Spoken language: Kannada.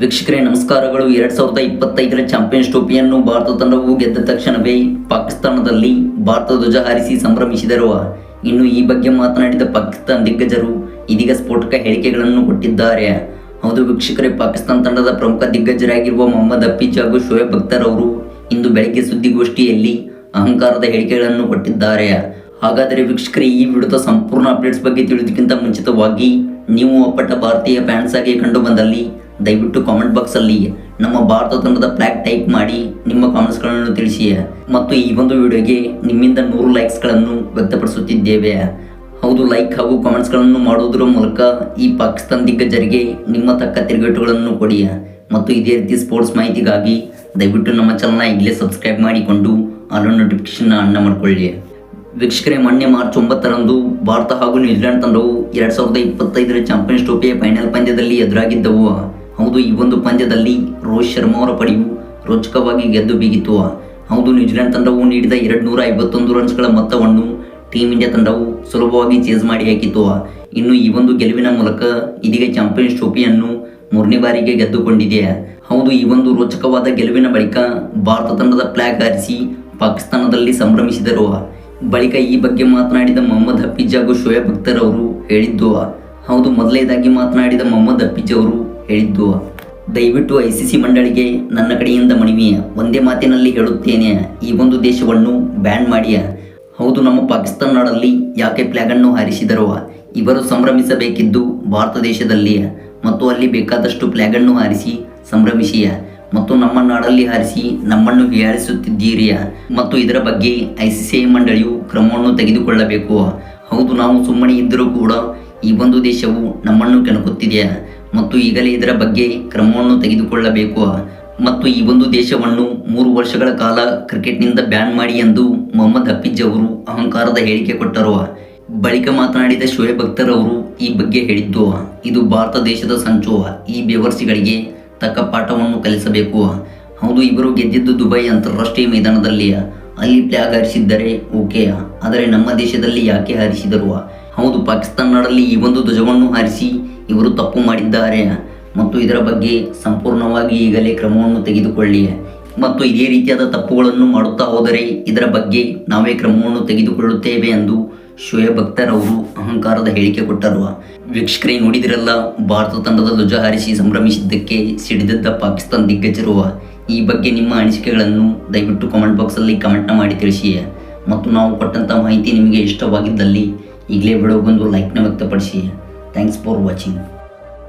ವೀಕ್ಷಕರೇ, ನಮಸ್ಕಾರಗಳು. ಎರಡ್ ಸಾವಿರದ ಇಪ್ಪತ್ತೈದರ ಚಾಂಪಿಯನ್ಸ್ ಟ್ರೋಫಿಯನ್ನು ಭಾರತ ತಂಡವು ಗೆದ್ದ ತಕ್ಷಣವೇ ಪಾಕಿಸ್ತಾನದಲ್ಲಿ ಭಾರತ ಧ್ವಜ ಹಾರಿಸಿ ಸಂಭ್ರಮಿಸಿದರು. ಇನ್ನು ಈ ಬಗ್ಗೆ ಮಾತನಾಡಿದ ಪಾಕಿಸ್ತಾನ ದಿಗ್ಗಜರು ಇದೀಗ ಸ್ಫೋಟಕ ಹೇಳಿಕೆಗಳನ್ನು ಕೊಟ್ಟಿದ್ದಾರೆ. ಹೌದು ವೀಕ್ಷಕರೇ, ಪಾಕಿಸ್ತಾನ ತಂಡದ ಪ್ರಮುಖ ದಿಗ್ಗಜರಾಗಿರುವ ಮೊಹಮ್ಮದ್ ಹಫೀಜ್ ಹಾಗೂ ಶೋಯಬ್ ಅಖ್ತರ್ ಅವರು ಇಂದು ಬೆಳಗ್ಗೆ ಸುದ್ದಿಗೋಷ್ಠಿಯಲ್ಲಿ ಅಹಂಕಾರದ ಹೇಳಿಕೆಗಳನ್ನು ಕೊಟ್ಟಿದ್ದಾರೆ. ಹಾಗಾದರೆ ವೀಕ್ಷಕರೇ, ಈ ವಿಡಿಯೋದ ಸಂಪೂರ್ಣ ಅಪ್ಡೇಟ್ಸ್ ಬಗ್ಗೆ ತಿಳಿದಕ್ಕಿಂತ ಮುಂಚಿತವಾಗಿ ನೀವು ಅಪ್ಪಟ್ಟ ಭಾರತೀಯ ಫ್ಯಾನ್ಸ್ ಆಗಿ ಕಂಡು ಬಂದಲ್ಲಿ ದಯವಿಟ್ಟು ಕಾಮೆಂಟ್ ಬಾಕ್ಸ್ ಅಲ್ಲಿ ನಮ್ಮ ಭಾರತ ತಂಡದ ಫ್ಲಾಗ್ ಟೈಪ್ ಮಾಡಿ ನಿಮ್ಮ ಕಾಮೆಂಟ್ಸ್ಗಳನ್ನು ತಿಳಿಸಿ. ಮತ್ತು ಈ ಒಂದು ವಿಡಿಯೋಗೆ ನಿಮ್ಮಿಂದ ನೂರು ಲೈಕ್ಸ್ಗಳನ್ನು ವ್ಯಕ್ತಪಡಿಸುತ್ತಿದ್ದೇವೆ. ಹೌದು ಲೈಕ್ ಹಾಗೂ ಕಾಮೆಂಟ್ಸ್ಗಳನ್ನು ಮಾಡುವುದರ ಮೂಲಕ ಈ ಪಾಕಿಸ್ತಾನ ದಿಗ್ಗಜರಿಗೆ ನಿಮ್ಮ ತಕ್ಕ ತಿರುಗೇಟುಗಳನ್ನು ಕೊಡಿ. ಮತ್ತು ಇದೇ ರೀತಿ ಸ್ಪೋರ್ಟ್ಸ್ ಮಾಹಿತಿಗಾಗಿ ದಯವಿಟ್ಟು ನಮ್ಮ ಚಾನಲ್ನ ಈಗಲೇ ಸಬ್ಸ್ಕ್ರೈಬ್ ಮಾಡಿಕೊಂಡು ಆಲ್ ನೋಟಿಫಿಕೇಶನ್ ಅನ್ನ ಮಾಡಿಕೊಳ್ಳಿ. ವೀಕ್ಷಕರೇ, ಮೊನ್ನೆ ಮಾರ್ಚ್ ಒಂಬತ್ತರಂದು ಭಾರತ ಹಾಗೂ ನ್ಯೂಜಿಲೆಂಡ್ ತಂಡವು ಎರಡ್ ಸಾವಿರದ ಇಪ್ಪತ್ತೈದರ ಚಾಂಪಿಯನ್ಸ್ ಟ್ರೋಫಿಯ ಫೈನಲ್ ಪಂದ್ಯದಲ್ಲಿ ಎದುರಾಗಿದ್ದವು. ಹೌದು, ಈ ಒಂದು ಪಂದ್ಯದಲ್ಲಿ ರೋಹಿತ್ ಶರ್ಮಾ ಅವರ ಪಡೆಯು ರೋಚಕವಾಗಿ ಗೆದ್ದು ಬೀಗಿತು. ಹೌದು, ನ್ಯೂಜಿಲೆಂಡ್ ತಂಡವು ನೀಡಿದ ಎರಡು ನೂರ ಐವತ್ತೊಂದು ರನ್ಸ್ಗಳ ಮೊತ್ತವನ್ನು ಟೀಮ್ ಇಂಡಿಯಾ ತಂಡವು ಸುಲಭವಾಗಿ ಚೇಸ್ ಮಾಡಿ ಹಾಕಿತು. ಇನ್ನು ಈ ಒಂದು ಗೆಲುವಿನ ಮೂಲಕ ಇದೀಗ ಚಾಂಪಿಯನ್ಸ್ ಟ್ರೋಫಿಯನ್ನು ಮೂರನೇ ಬಾರಿಗೆ ಗೆದ್ದುಕೊಂಡಿದೆ. ಹೌದು, ಈ ಒಂದು ರೋಚಕವಾದ ಗೆಲುವಿನ ಬಳಿಕ ಭಾರತ ತಂಡದ ಫ್ಲಾಗ್ ಹಾರಿಸಿ ಪಾಕಿಸ್ತಾನದಲ್ಲಿ ಸಂಭ್ರಮಿಸಿದರು. ಬಳಿಕ ಈ ಬಗ್ಗೆ ಮಾತನಾಡಿದ ಮೊಹಮ್ಮದ್ ಹಫೀಜ್ ಹಾಗೂ ಶೋಯಬ್ ಅಖ್ತರ್ ಅವರು ಹೇಳಿದ್ದು, ಹೌದು, ಮೊದಲನೇದಾಗಿ ಮಾತನಾಡಿದ ಮೊಹಮ್ಮದ್ ಹಫೀಜ್ ಅವರು ಹೇಳಿದ್ದು, ದಯವಿಟ್ಟು ಐ ಸಿ ಸಿ ಮಂಡಳಿಗೆ ನನ್ನ ಕಡೆಯಿಂದ ಮನವಿ. ಒಂದೇ ಮಾತಿನಲ್ಲಿ ಹೇಳುತ್ತೇನೆ. ಈ ಒಂದು ದೇಶವನ್ನು ಬ್ಯಾನ್ ಮಾಡಿ ಹೌದು, ನಮ್ಮ ಪಾಕಿಸ್ತಾನ ನಾಡಲ್ಲಿ ಯಾಕೆ ಫ್ಲಾಗನ್ನು ಹಾರಿಸಿದರು. ಇವರು ಸಂಭ್ರಮಿಸಬೇಕಿದ್ದು ಭಾರತ ದೇಶದಲ್ಲಿ ಮತ್ತು ಅಲ್ಲಿ ಬೇಕಾದಷ್ಟು ಫ್ಲಾಗನ್ನು ಹಾರಿಸಿ ಸಂಭ್ರಮಿಸಿ ಮತ್ತು ನಮ್ಮ ನಾಡಲ್ಲಿ ಹಾರಿಸಿ ನಮ್ಮನ್ನು ಹೀಯಾಳಿಸುತ್ತಿದ್ದೀರಿಯ. ಮತ್ತು ಇದರ ಬಗ್ಗೆ ಐ ಸಿ ಸಿ ಮಂಡಳಿಯು ಕ್ರಮವನ್ನು ತೆಗೆದುಕೊಳ್ಳಬೇಕು. ಹೌದು, ನಾವು ಸುಮ್ಮನೆ ಇದ್ದರೂ ಕೂಡ ಈ ಒಂದು ದೇಶವು ನಮ್ಮನ್ನು ಕೆಣಕುತ್ತಿದೆ ಮತ್ತು ಈಗಲೇ ಇದರ ಬಗ್ಗೆ ಕ್ರಮವನ್ನು ತೆಗೆದುಕೊಳ್ಳಬೇಕು. ಮತ್ತು ಈ ಒಂದು ದೇಶವನ್ನು ಮೂರು ವರ್ಷಗಳ ಕಾಲ ಕ್ರಿಕೆಟ್ನಿಂದ ಬ್ಯಾನ್ ಮಾಡಿ ಎಂದು ಮೊಹಮ್ಮದ್ ಹಫೀಜ್ ಅವರು ಅಹಂಕಾರದ ಹೇಳಿಕೆ ಕೊಟ್ಟರು. ಬಳಿಕ ಮಾತನಾಡಿದ ಶೋಯಬ್ ಅಖ್ತರ್ ಅವರು ಈ ಬಗ್ಗೆ ಹೇಳಿದ್ದು, ಇದು ಭಾರತ ದೇಶದ ಸಂಚು. ಈ ಬೆವರ್ಸಿಗಳಿಗೆ ತಕ್ಕ ಪಾಠವನ್ನು ಕಲಿಸಬೇಕು. ಹೌದು, ಇವರು ಗೆದ್ದಿದ್ದು ದುಬೈ ಅಂತಾರಾಷ್ಟ್ರೀಯ ಮೈದಾನದಲ್ಲಿ. ಅಲ್ಲಿ ಫ್ಲಾಗ್ ಹಾರಿಸಿದ್ದರೆ ಓಕೆ, ಆದರೆ ನಮ್ಮ ದೇಶದಲ್ಲಿ ಯಾಕೆ ಹಾರಿಸಿದರು? ಹೌದು ಪಾಕಿಸ್ತಾನ ನಾಡಲ್ಲಿ ಈ ಒಂದು ಧ್ವಜವನ್ನು ಹಾರಿಸಿ ಇವರು ತಪ್ಪು ಮಾಡಿದ್ದಾರೆ. ಮತ್ತು ಇದರ ಬಗ್ಗೆ ಸಂಪೂರ್ಣವಾಗಿ ಈಗಲೇ ಕ್ರಮವನ್ನು ತೆಗೆದುಕೊಳ್ಳಿ. ಮತ್ತು ಇದೇ ರೀತಿಯಾದ ತಪ್ಪುಗಳನ್ನು ಮಾಡುತ್ತಾ ಹೋದರೆ ಇದರ ಬಗ್ಗೆ ನಾವೇ ಕ್ರಮವನ್ನು ತೆಗೆದುಕೊಳ್ಳುತ್ತೇವೆ ಎಂದು ಶೋಯಬ್ ಅಖ್ತರ್ ಅವರು ಅಹಂಕಾರದ ಹೇಳಿಕೆ ಕೊಟ್ಟರು. ವೀಕ್ಷಕರೇ, ನೋಡಿದಿರಲ್ಲ, ಭಾರತ ತಂಡದ ಧ್ವಜ ಹಾರಿಸಿ ಸಂಭ್ರಮಿಸಿದ್ದಕ್ಕೆ ಸಿಡಿದದ್ದ ಪಾಕಿಸ್ತಾನ ದಿಗ್ಗಜರು. ಈ ಬಗ್ಗೆ ನಿಮ್ಮ ಅನಿಸಿಕೆಗಳನ್ನು ದಯವಿಟ್ಟು ಕಾಮೆಂಟ್ ಬಾಕ್ಸಲ್ಲಿ ಕಮೆಂಟ್ನ ಮಾಡಿ ತಿಳಿಸಿ. ಮತ್ತು ನಾವು ಕೊಟ್ಟಂಥ ಮಾಹಿತಿ ನಿಮಗೆ ಇಷ್ಟವಾಗಿದ್ದಲ್ಲಿ ಈಗಲೇ ವಿಡಿಯೋಗೊಂದು ಲೈಕ್ನ ವ್ಯಕ್ತಪಡಿಸಿ. Thanks for watching